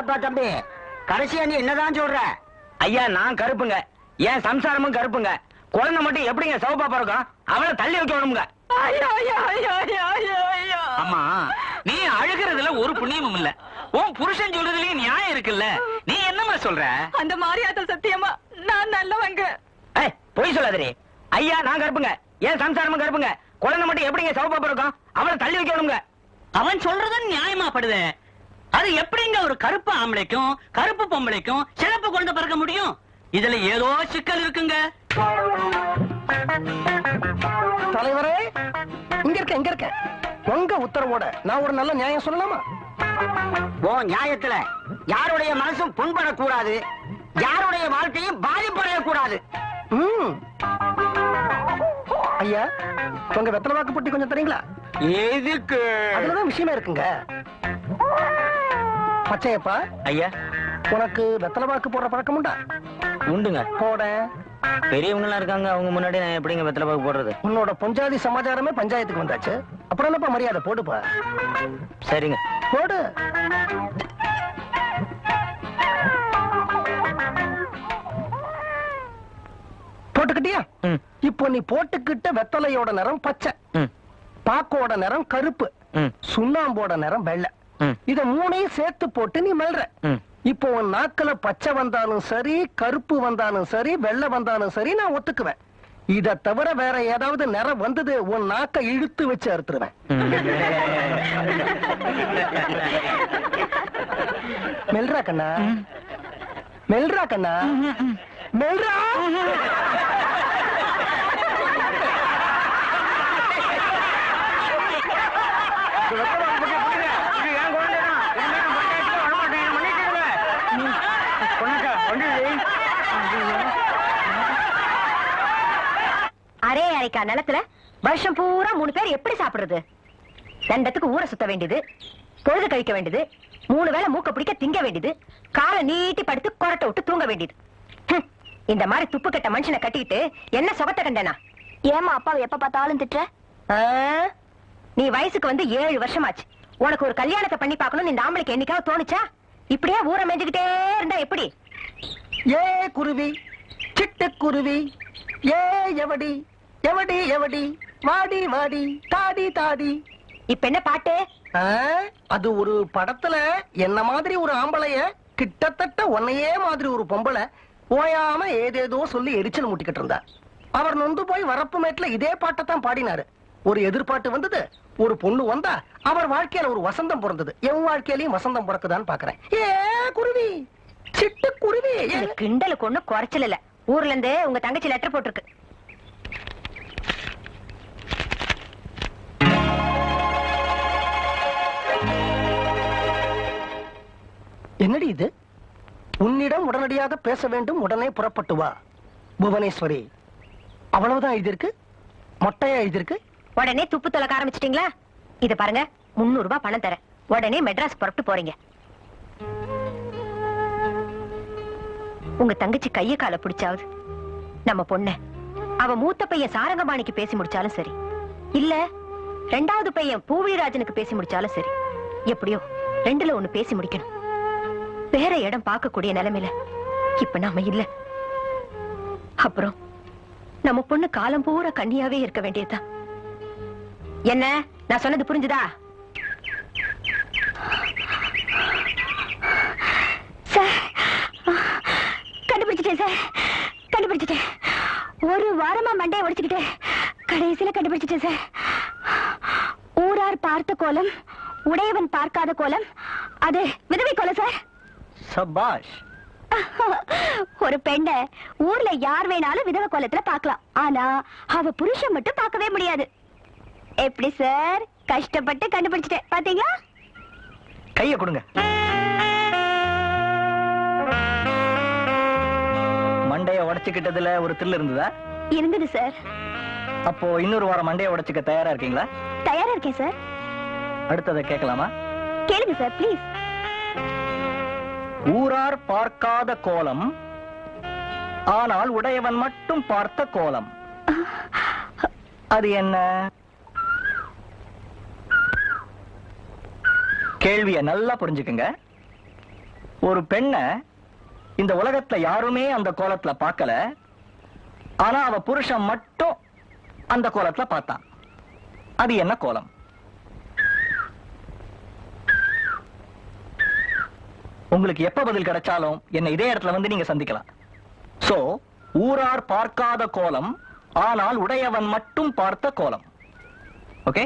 ஏப்பா தம்பி. கடைசியா நீ என்னதான் சொல்ற? ஐயா நான் கருப்புங்க. என் சம்சாரமும் கருப்புங்க. குழந்தை மட்டும் எப்படிங்க சிவப்பா பிறக்கும்? அவளை தள்ளி வைக்க வேணுங்க அம்மா நீ அழுகிறதுல ஒரு புண்ணியமும் இல்ல. உன் புருஷன் சொல்றதுலயும் நியாயம் இருக்குல்ல. நீ என்னம்மா சொல்ற? அந்த மாரியாத்தல் சத்தியமா நான் நல்லவங்க. ஏய் பொய் சொல்லாதே ஐயா நான் கருப்புங்க. என் சம்சாரமும் கருப்புங்க. குழந்தை மட்டும் எப்படிங்க சிவப்பா பிறக்கும்? அவளை தள்ளி வைக்க வேணுங்க அவன் சொல்றது நியாயமா படுது. அது எப்படிங்க ஒரு கருப்பு ஆம்பளைக்கும் கருப்பு பொம்பளைக்கும் சிறப்பு கொண்டு பிறக்க முடியும்? இதுல ஏதோ சிக்கல் இருக்குங்க. தலைவரே இங்க இருக்க இங்க இருக்க. உங்க உத்தரவோட நான் ஒரு நல்ல நியாயம் சொல்லலாமா? ஓ நியாயத்துல. யாருடைய மனசும் புண்படக்கூடாது. யாருடைய வாழ்க்கையும் பாதிப்படையக்கூடாது. ஐயா உங்க வெத்தலை வாக்கு பொட்டி கொஞ்சம் தரீங்களா? எதுக்கு? அதுலதான் விஷயமே இருக்குங்க. பச்சையப்பா? ஐயா. உனக்கு வெத்தலை வாக்கு போடுற பழக்கம் உண்டா? உண்டுங்க. போட. பெரியவங்க எல்லாம் இருக்காங்க அவங்க முன்னாடி நான் எப்படிங்க வெத்தலை பாக்கு போடுறது? உன்னோட பொஞ்சாதி சமாச்சாரமே பஞ்சாயத்துக்கு வந்தாச்சு. அப்புறம் என்னப்பா மரியாதை போடுப்பா. சரிங்க. போடு. போட்டுக்கிட்டியா? இப்போ நீ போட்டுக்கிட்ட வெத்தலையோட நிறம் பச்சை. பாக்கோட நிறம் கருப்பு. சுண்ணாம்போட நிறம் வெள்ளை. இத மூணையும் சேர்த்து போட்டு நீ மெல்ற. இப்போ உன் நாக்குல பச்சை வந்தாலும் சரி கருப்பு வந்தாலும் சரி வெள்ளை வந்தாலும் சரி நான் ஒத்துக்குவேன். இத தவிர வேற ஏதாவது நிறம் வந்தது உன் நாக்க இழுத்து வச்சு அறுத்துருவேன். மெல்றா கண்ணா. மெல்றா கண்ணா. மெல்றா. அரே அரைக்கா நிலத்துல வருஷம் பூரா மூணு பேர் எப்படி சாப்பிடுறது? தண்டத்துக்கு ஊரை சுத்த வேண்டியது பொழுது கழிக்க வேண்டியது மூணு வேளை மூக்க பிடிக்க திங்க வேண்டியது காலை நீட்டி படுத்து கொரட்டை விட்டு தூங்க வேண்டியது. இந்த மாதிரி துப்பு கட்ட மனுஷனை கட்டிக்கிட்டு என்ன சுகத்தை கண்டனா? ஏமா அப்பாவை எப்ப பார்த்தாலும் திட்டுற? நீ வயசுக்கு வந்து ஏழு வருஷமாச்சு. உனக்கு ஒரு கல்யாணத்தை பண்ணி பார்க்கணும்னு இந்த ஆம்பளைக்கு என்னைக்காவது தோணுச்சா? இப்படியே ஊரை மேய்ஞ்சுக்கிட்டே இருந்தா எப்படி? ஏ குருவி சிட்டுக்குருவி ஏ எவடி எவடி எவடி வாடி வாடி தாடி தாடி. இப்ப என்ன பாட்டு? அது ஒரு படத்துல என்ன மாதிரி ஒரு ஆம்பளைய கிட்டத்தட்ட உன்னையே மாதிரி ஒரு பொம்பளை ஓயாம ஏதேதோ சொல்லி எரிச்சல் முட்டிக்கிட்டு இருந்தா. அவர் நொந்து போய் வரப்பு மேட்ல இதே பாட்டை தான் பாடினாரு. ஒரு எதிர்பாட்டு வந்தது ஒரு பொண்ணு வந்தா அவர் வாழ்க்கையில ஒரு வசந்தம் பிறந்தது. என் வாழ்க்கையிலயும் வசந்தம் பிறக்குதான்னு பாக்குறேன். ஏ குருவி! சிட்டு குருவி. ஏ இந்த கிண்டலுக்கு ஒண்ணு குறைச்சல் இல்ல. ஊர்ல இருந்து உங்க தங்கச்சி லெட்டர் போட்டிருக்கு. என்னடி இது? உன்னிடம் உடனடியாக பேச வேண்டும் உடனே புறப்பட்டு வா. புவனேஸ்வரி அவ்வளவுதான் எழுதியிருக்கு? மொட்டையா எழுதியிருக்கு? உடனே துப்பு தொலைக்க ஆரம்பிச்சிட்டீங்களா? இது பாருங்க முன்னூறு ரூபாய் பணம் தரேன். உடனே மெட்ராஸ் புறப்பட்டு போறீங்க. உங்க தங்கச்சி கைய கால பிடிச்சாவது? நம்ம பொண்ண. அவ மூத்த பையன் சாரங்கபாணிக்கு பேசி முடிச்சாலும் சரி. இல்ல ரெண்டாவது பையன் பூவிராஜனுக்கு பேசி முடிச்சாலும் சரி. எப்படியோ ரெண்டுல ஒண்ணு பேசி முடிக்கணும். வேற இடம் பார்க்கக்கூடிய நிலைமையில இப்ப நாம இல்ல. அப்புறம் நம்ம பொண்ணு காலம் பூரா கண்ணியாவே இருக்க வேண்டியதுதான். என்ன நான் சொன்னது புரிஞ்சுதா சார் கண்டுபிடிச்சிட்டேன் சார் கண்டுபிடிச்சிட்டேன். ஒரு வாரமா மண்டையை உடைச்சுக்கிட்டேன் கடைசியில கண்டுபிடிச்சிட்டேன் சார். ஊரார் பார்த்த கோலம் உடையவன் பார்க்காத கோலம் அது விதவை கோலம் சார். சபாஷ். ஒரு பெண்ண ஊர்ல யார் வேணாலும் விதவை கோலத்துல பார்க்கலாம். ஆனா அவ புருஷன் மட்டும் பார்க்கவே முடியாது. எப்படி சார்? கஷ்டப்பட்டு கண்டுபிடிச்சிட்டேன். பாத்தீங்களா? கைய கொடுங்க. உடைச்சுக்கிட்டதுல ஒரு தில் இருந்ததா? இருந்தது சார் அப்போ இன்னொரு வாரம் மண்டைய உடைச்சுக்க தயாரா இருக்கீங்களா? தயாரா இருக்கேன் சார் அடுத்ததை கேட்கலாமா? கேளுங்க சார் ப்ளீஸ் ஊரார் பார்க்காத கோலம் ஆனால் உடையவன் மட்டும் பார்த்த கோலம். அது என்ன? கேள்விய நல்லா புரிஞ்சுக்குங்க. ஒரு பெண்ண இந்த உலகத்துல யாருமே அந்த கோலத்துல பார்க்கல. ஆனா அவ புருஷன் மட்டும் அந்த கோலத்துல பார்த்தான். அது என்ன கோலம்? உங்களுக்கு எப்ப பதில் கிடைச்சாலும் என்ன இதே இடத்துல வந்து நீங்க சந்திக்கலாம். சோ ஊரார் பார்க்காத கோலம் ஆனால் உடையவன் மட்டும் பார்த்த கோலம். ஓகே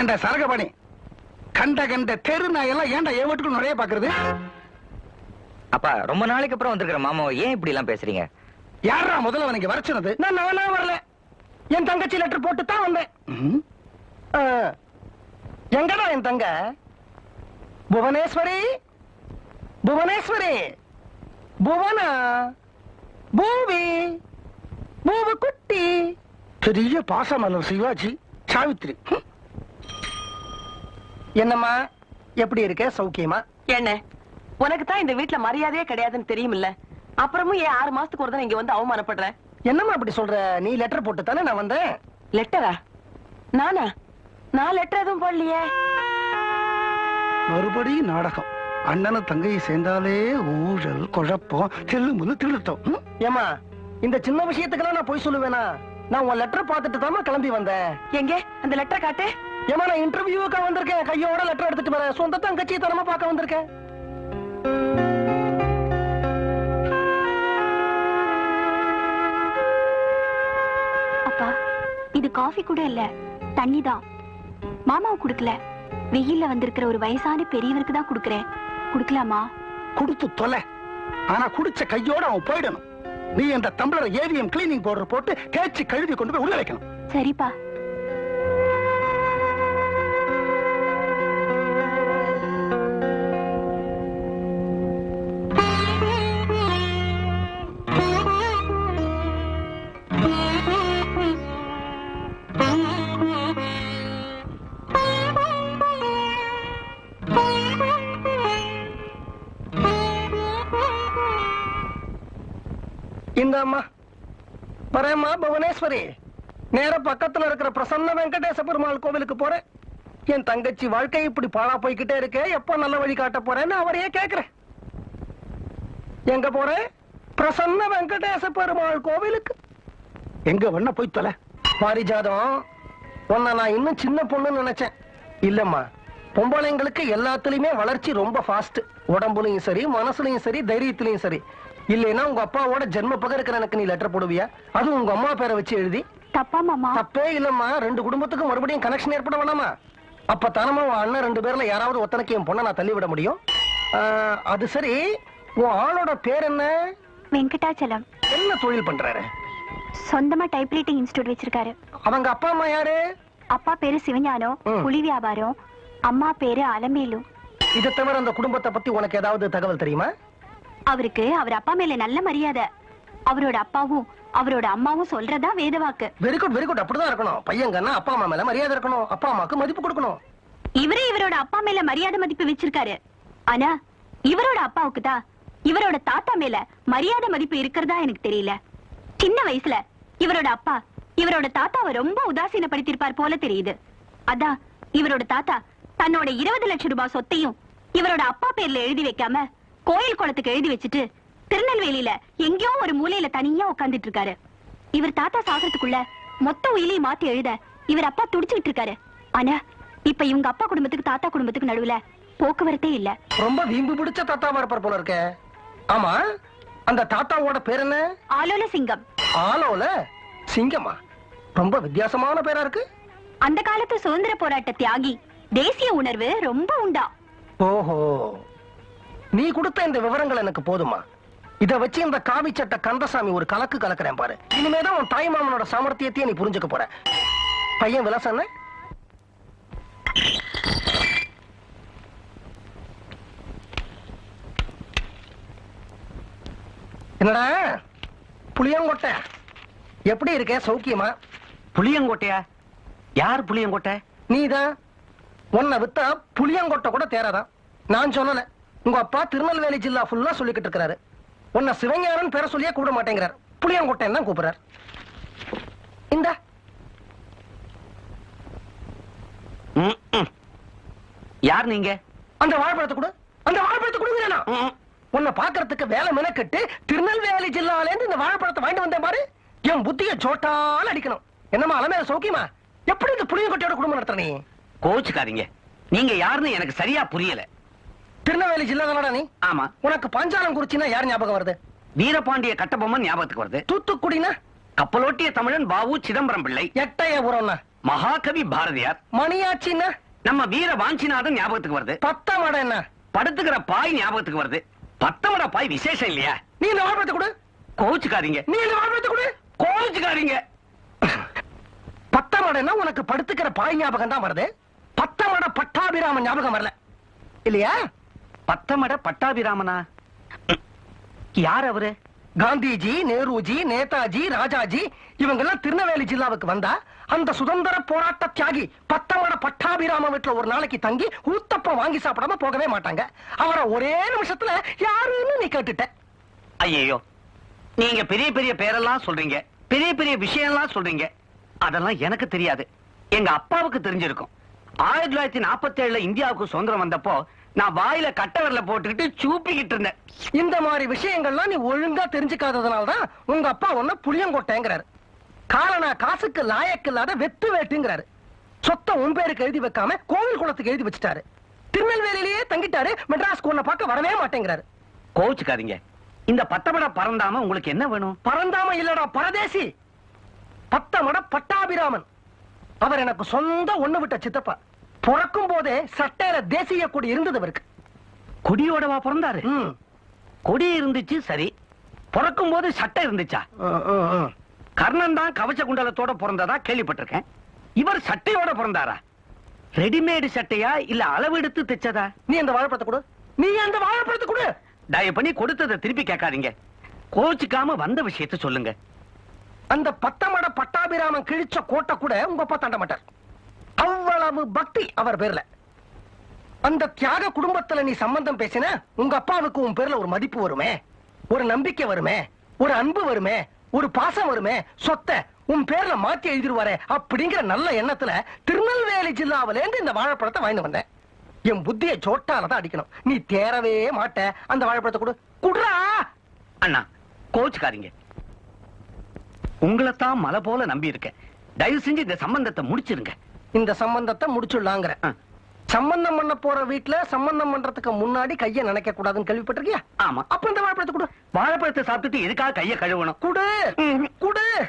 ஏண்டா சரகமணி கண்ட கண்ட தெரு நாயெல்லாம் ஏன்டா என் வீட்டுக்கு நிறைய பாக்குறது? அப்பா ரொம்ப நாளைக்கு அப்புறம் வந்திருக்கிற மாமா ஏன் இப்படி எல்லாம் பேசுறீங்க? யாரா முதல்ல அவனுக்கு வர சொன்னது நான் நானா வரல. என் தங்கச்சி லெட்டர் போட்டு தான் வந்தேன். எங்கடா என் தங்க? புவனேஸ்வரி? புவனேஸ்வரி? புவனா? பூவி? பூவு குட்டி பெரிய பாசமலர் சிவாஜி சாவித்ரி. என்னம்மா? எப்படி இருக்க? சௌக்கியமா? என்ன? உனக்கு தான் இந்த வீட்ல மரியாதையே கிடையாதுன்னு தெரியுமில்ல? அப்புறமும் ஏன் ஆறு மாசத்துக்கு ஒரு தடவை இங்க வந்து அவமானப்படுற? என்னம்மா அப்படி சொல்ற? நீ லெட்டர் போட்டு தானே நான் வந்தேன். லெட்டரா நானா? நான் லெட்டர் எதுவும் போடலையே. மறுபடியும் நாடகம். அண்ணனும் தங்கையை சேர்ந்தாலே ஊழல் குழப்பம் தெல்லுமுல்லு திருத்தம் ஏமா இந்த சின்ன விஷயத்துக்கெல்லாம் நான் போய் சொல்லுவேனா? நான் உன் லெட்டர் பார்த்துட்டு தாமா கிளம்பி வந்தேன். எங்க? அந்த லெட்டர் காட்டு? ஏமா நான் இன்டர்வியூக்கு வந்திருக்கேன் கையோட லெட்டர் எடுத்துட்டு வரேன் சொந்த தங்கச்சியை தரமா பார்க்க வந்திருக்கேன் அப்பா இது காஃபி கூட இல்ல தண்ணி தான் மாமாவுக்கு கொடுக்கல. வெயில்ல வந்திருக்கிற ஒரு வயசான பெரியவருக்கு தான் கொடுக்கறேன். குடுக்கலாமா? கொடுத்து தொலை. ஆனா குடிச்ச கையோட அவன் போயிடணும். நீ இந்த டம்ளர் ஏவிஎம் கிளீனிங் பவுடர் போட்டு தேய்ச்சி கழுவி கொண்டு போய் உள்ள வைக்கணும். சரிப்பா. இந்த அம்மா வரேம்மா புவனேஸ்வரி. நேர பக்கத்துல இருக்கிற பிரசன்ன வெங்கடேச பெருமாள் கோவிலுக்கு போறேன். என் தங்கச்சி வாழ்க்கை இப்படி பாழா போய்கிட்டே இருக்கே எப்ப நல்ல வழி காட்ட போறேன்னு அவரையே கேக்குறேன். எங்க போறேன் பிரசன்ன வெங்கடேச பெருமாள் கோவிலுக்கு. எங்க வண்ண போய் தொலை? பாரிஜாதம் உன்னை நான் இன்னும் சின்ன பொண்ணுன்னு நினைச்சேன். இல்லம்மா பொம்பளைங்களுக்கு எல்லாத்துலயுமே வளர்ச்சி ரொம்ப ஃபாஸ்ட் உடம்புலையும் சரி மனசுலயும் சரி தைரியத்திலையும் சரி. இல்லைன்னா உங்க அப்பாவோட ஜென்ம பகம் இருக்கிற எனக்கு நீ லெட்டர் போடுவியா? அதுவும் உங்க அம்மா பேரை வச்சு எழுதி. தப்பா மாமா. தப்பே இல்லம்மா. ரெண்டு குடும்பத்துக்கும் மறுபடியும் கனெக்ஷன் ஏற்பட வேணாமா? அப்ப தானமா உன் அண்ணன் ரெண்டு பேர்ல யாராவது ஒத்தனைக்கு என் பொண்ணை நான் தள்ளி விட முடியும்? ஆ, அது சரி. உன் ஆளோட பேர் என்ன? வெங்கடாச்சலம். என்ன தொழில் பண்றாரு? சொந்தமா டைப்ரைட்டிங் இன்ஸ்டியூட் வச்சிருக்காரு. அவங்க அப்பா அம்மா யாரு? அப்பா பேரு சிவஞானம் ம். புலி வியாபாரம் அம்மா பேரு அலமேலு இதை தவிர அந்த குடும்பத்தை பத்தி உனக்கு ஏதாவது தகவல் தெரியுமா? அவருக்கு அவர் அப்பா மேல நல்ல மரியாதை. அவரோட அப்பாவும் அவரோட அம்மாவும் சொல்றதா வேதவாக்கு வெரி குட் வெரி குட் அப்படிதான் இருக்கணும். பையங்கன்னா அப்பா அம்மா மேல மரியாதை இருக்கணும். அப்பா அம்மாக்கு மதிப்பு கொடுக்கணும். இவரே இவரோட அப்பா மேல மரியாதை மதிப்பு வச்சிருக்காரு. ஆனா இவரோட அப்பாவுக்கு தான் இவரோட தாத்தா மேல மரியாதை மதிப்பு இருக்கிறதா எனக்கு தெரியல. சின்ன வயசுல இவரோட அப்பா இவரோட தாத்தாவை ரொம்ப உதாசீனப்படுத்திருப்பார் போல தெரியுது. அதான் இவரோட தாத்தா தன்னோட இருபது லட்சம் ரூபாய் சொத்தையும் இவரோட அப்பா பேர்ல எழுதி வைக்காம கோயில் குளத்துக்கு எழுதி வச்சுட்டு திருநெல்வேலியில எங்கேயோ ஒரு மூலையில தனியா உட்கார்ந்துட்டு இருக்காரு இவர் தாத்தா சாகிறதுக்குள்ள மொத்த உயிலையும் மாத்தி எழுத இவர் அப்பா துடிச்சுக்கிட்டு இருக்காரு ஆனா இப்ப இவங்க அப்பா குடும்பத்துக்கு தாத்தா குடும்பத்துக்கு நடுவுல போக்குவரத்தே இல்ல. ரொம்ப வீம்பு பிடிச்ச தாத்தாவா இருப்பார் போல இருக்க. ஆமா அந்த தாத்தாவோட பேர் என்ன? ஆலோல சிங்கம். ஆலோல சிங்கமா? ரொம்ப வித்தியாசமான பேரா இருக்கு. அந்த காலத்து சுதந்திர போராட்ட தியாகி தேசிய உணர்வு ரொம்ப உண்டா. ஓஹோ. நீ கொடுத்த இந்த விவரங்கள் எனக்கு போதுமா? இத வச்சு இந்த காவி சட்ட கந்தசாமி ஒரு கலக்கு கலக்குறேன் பாரு. இனிமேதான் உன் தாய் மாமனோட சாமர்த்தியத்தையே நீ புரிஞ்சுக்க போற. பையன் விலாசம் என்ன? என்னடா? புளியங்கொட்டை. எப்படி இருக்க? சௌக்கியமா? புளியங்கோட்டையா? யார் புளியங்கோட்டை? நீதான். உன்னை வித்தா புளியங்கொட்டை கூட தேராதான் நான் சொல்லல. உங்க அப்பா திருநெல்வேலி ஜில்லா ஃபுல்லா சொல்லிக்கிட்டு இருக்கிறாரு. உன்னை சிவஞானன் பேர சொல்லியே கூப்பிட மாட்டேங்கிறார். புளியங்கொட்டைன்னு தான் கூப்பிடுறார். இந்த. யார் நீங்க? அந்த வாழைப்பழத்தை கொடு. அந்த வாழைப்பழத்தை. ம், உன்னை பாக்குறதுக்கு வேலை மெனக்கெட்டு திருநெல்வேலி ஜில்லால இருந்து இந்த வாழைப்பழத்தை வாங்கிட்டு வந்தேன் பாரு. என் புத்திய சோட்டால அடிக்கணும். என்னம்மா அலமேல சௌக்கியமா? எப்படி இந்த புளியங்கொட்டையோட குடும்பம் நடத்துற நீ? கோச்சுக்காதீங்க நீங்க யாருன்னு எனக்கு சரியா புரியல. திருநெல்வேலி ஜில்லா தானடா நீ? ஆமா. உனக்கு பஞ்சாலம் குறிச்சின்னா யார் ஞாபகம் வருது? வீரபாண்டிய கட்டபொம்மன் ஞாபகத்துக்கு வருது. தூத்துக்குடினா? கப்பலோட்டிய தமிழன் பாவு சிதம்பரம் பிள்ளை. எட்டயபுரம்னா மகாகவி பாரதியார். மணியாச்சின்னா? நம்ம வீர வாஞ்சிநாதன் ஞாபகத்துக்கு வருது. பத்தாமட என்ன படுத்துக்கிற பாய் ஞாபகத்துக்கு வருது. பத்தமட பாய் விசேஷம் இல்லையா? நீ இந்த வாழைப்பழத்தை கொடு. கோச்சுக்காதீங்க நீ இந்த வாழைப்பழத்தை கொடு. கோச்சுக்காதீங்க பத்தாமடன்னா உனக்கு படுத்துக்கிற பாய் ஞாபகம் தான் வருது. பத்தாமட பட்டாபிராமன் ஞாபகம் வரல. இல்லையா? பத்தமட பட்டாபிராமனா? யார் அவரு? காந்திஜி நேருஜி நேதாஜி ராஜாஜி இவங்க எல்லாம் திருநெல்வேலி ஜில்லாவுக்கு வந்தா அந்த சுதந்திர போராட்ட தியாகி பத்தமட பட்டாபிராம வீட்டுல ஒரு நாளைக்கு தங்கி ஊத்தப்பம் வாங்கி சாப்பிடாம போகவே மாட்டாங்க. அவரை ஒரே நிமிஷத்துல யாருன்னு நீ கேட்டுட்ட. ஐயோ நீங்க பெரிய பெரிய பேரெல்லாம் சொல்றீங்க. பெரிய பெரிய விஷயம்லாம் சொல்றீங்க. அதெல்லாம் எனக்கு தெரியாது. எங்க அப்பாவுக்கு தெரிஞ்சிருக்கும். ஆயிரத்தி தொள்ளாயிரத்தி நாற்பத்தி ஏழுல இந்தியாவுக்கு சுதந்திரம் வந்தப்போ நான் வாயில கட்டவரில் போட்டுக்கிட்டு சூப்பிக்கிட்டு இருந்தேன். இந்த மாதிரி விஷயங்கள்லாம் நீ ஒழுங்கா தெரிஞ்சுக்காததுனால தான் உங்க அப்பா உன்ன புளியங்கொட்டைங்கிறாரு. காரணா காசுக்கு லாயக்கு இல்லாத வெத்து வேட்டுங்கிறாரு. சொத்த உன் பேருக்கு எழுதி வைக்காம கோவில் குளத்துக்கு எழுதி வச்சுட்டாரு. திருநெல்வேலியிலேயே தங்கிட்டாரு மெட்ராஸ்க்கு உன்னை பார்க்க வரவே மாட்டேங்கிறாரு. கோச்சுக்காதீங்க இந்த பத்தமட பறந்தாம உங்களுக்கு என்ன வேணும்? பரந்தாம இல்லடா பரதேசி. பத்தமட பட்டாபிராமன். அவர் எனக்கு சொந்த ஒண்ணு விட்ட சித்தப்பா. பிறக்கும் போதே சட்டையில தேசிய கொடி இருந்தது அவருக்கு. கொடியோடவா பிறந்தாரு. கொடி இருந்துச்சு சரி. பிறக்கும் போது சட்டை இருந்துச்சா. கர்ணன் தான் கவச்ச குண்டலத்தோட பிறந்ததா கேள்விப்பட்டிருக்கேன். இவர் சட்டையோட பிறந்தாரா? ரெடிமேடு சட்டையா இல்ல அளவெடுத்து தைச்சதா? நீ அந்த வாழைப்பழத்தை கொடு. நீ அந்த வாழைப்பழத்தை கொடு. தயவு பண்ணி கொடுத்ததை திருப்பி கேட்காதீங்க. கோச்சுக்காம வந்த விஷயத்த சொல்லுங்க. அந்த பத்தமட பட்டாபிராமன் கிழிச்ச கோட்டை கூட உங்க அப்பா தாண்ட மாட்டார் அவ்வளவு பக்தி அவர் பேர்ல. அந்த தியாக குடும்பத்துல நீ சம்பந்தம் பேசின உங்க அப்பாவுக்கு உன் பேர்ல ஒரு மதிப்பு வருமே ஒரு நம்பிக்கை வருமே ஒரு அன்பு வருமே ஒரு பாசம் வருமே சொத்தை உன் பேர்ல மாத்தி எழுதிருவாரு அப்படிங்கிற நல்ல எண்ணத்துல திருநெல்வேலி ஜில்லாவில இருந்து இந்த வாழைப்பழத்தை வாங்கி வந்தேன். என் புத்திய சோட்டால தான் அடிக்கணும். நீ தேரவே மாட்ட. அந்த வாழைப்பழத்தை கொடு. குடுறா! அண்ணா கோச்சுக்காதீங்க. உங்களைத்தான் மலை போல நம்பி இருக்கேன் தயவு செஞ்சு இந்த சம்பந்தத்தை முடிச்சிருங்க. இந்த சம்பந்தத்தை முடிச்சுடலாங்கிற. சம்பந்தம் பண்ண போற வீட்ல சம்பந்தம் பண்றதுக்கு முன்னாடி கைய நினைக்க கூடாதுன்னு கேள்விப்பட்டிருக்கியா? ஆமா. அப்ப இந்த வாழைப்பழத்தை கொடு. வாழைப்பழத்தை சாப்பிட்டுட்டு எதுக்காக கையை கழுவணும்? குடு. குடு.